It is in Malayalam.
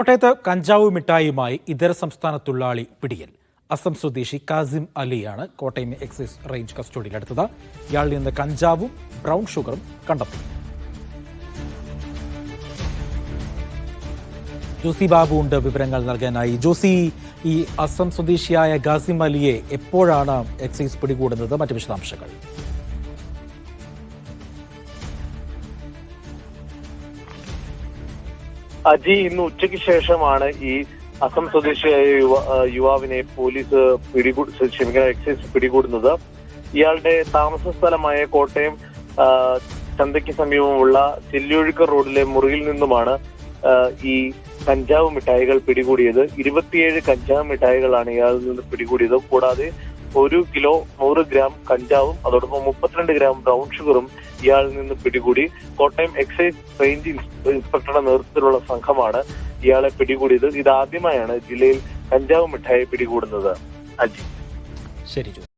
കോട്ടയത്ത് കഞ്ചാവ് മിഠായിയുമായി ഇതര സംസ്ഥാന തൊഴിലാളി പിടിയിൽ. അസം സ്വദേശി കാസിം അലിയാണ് കോട്ടയം എക്സൈസ് റേഞ്ച് കസ്റ്റഡിയിലെടുത്തത്. ഇയാളിൽ നിന്ന് കഞ്ചാവും ബ്രൗൺ ഷുഗറും കണ്ടെത്തി. ജോസി ബാബു ഉണ്ട് വിവരങ്ങൾ നൽകാനായി. ജോസി ഈ അസം സ്വദേശിയായ ഗാസിം അലിയെ എപ്പോഴാണ് എക്സൈസ് പിടികൂടുന്നത്? മറ്റു വിശദാംശങ്ങൾ. അജി ഇന്ന് ഉച്ചയ്ക്ക് ശേഷമാണ് ഈ അസം സ്വദേശിയായ യുവ യുവാവിനെ പോലീസ് പിടികൂടി ക്ഷമിക്കുന്ന എക്സൈസ് പിടികൂടുന്നത്. ഇയാളുടെ താമസ സ്ഥലമായ കോട്ടയം ചന്തയ്ക്ക് സമീപമുള്ള ചെല്ലിയൊഴുക്ക റോഡിലെ മുറിയിൽ നിന്നുമാണ് ഈ കഞ്ചാവ് മിഠായികൾ പിടികൂടിയത്. ഇരുപത്തിയേഴ് കഞ്ചാവ് മിഠായികളാണ് ഇയാളിൽ നിന്ന് പിടികൂടിയത്. കൂടാതെ ഒരു കിലോ നൂറ് ഗ്രാം കഞ്ചാവും അതോടൊപ്പം മുപ്പത്തിരണ്ട് ഗ്രാം ബ്രൗൺ ഷുഗറും ഇയാളിൽ നിന്ന് പിടികൂടി. കോട്ടയം എക്സൈസ് റേഞ്ച് ഇൻസ് ഇൻസ്പെക്ടറുടെ നേതൃത്വത്തിലുള്ള സംഘമാണ് ഇയാളെ പിടികൂടിയത്. ഇതാദ്യമായാണ് ജില്ലയിൽ കഞ്ചാവ് മിഠായി പിടികൂടുന്നത്. അജി. ശരി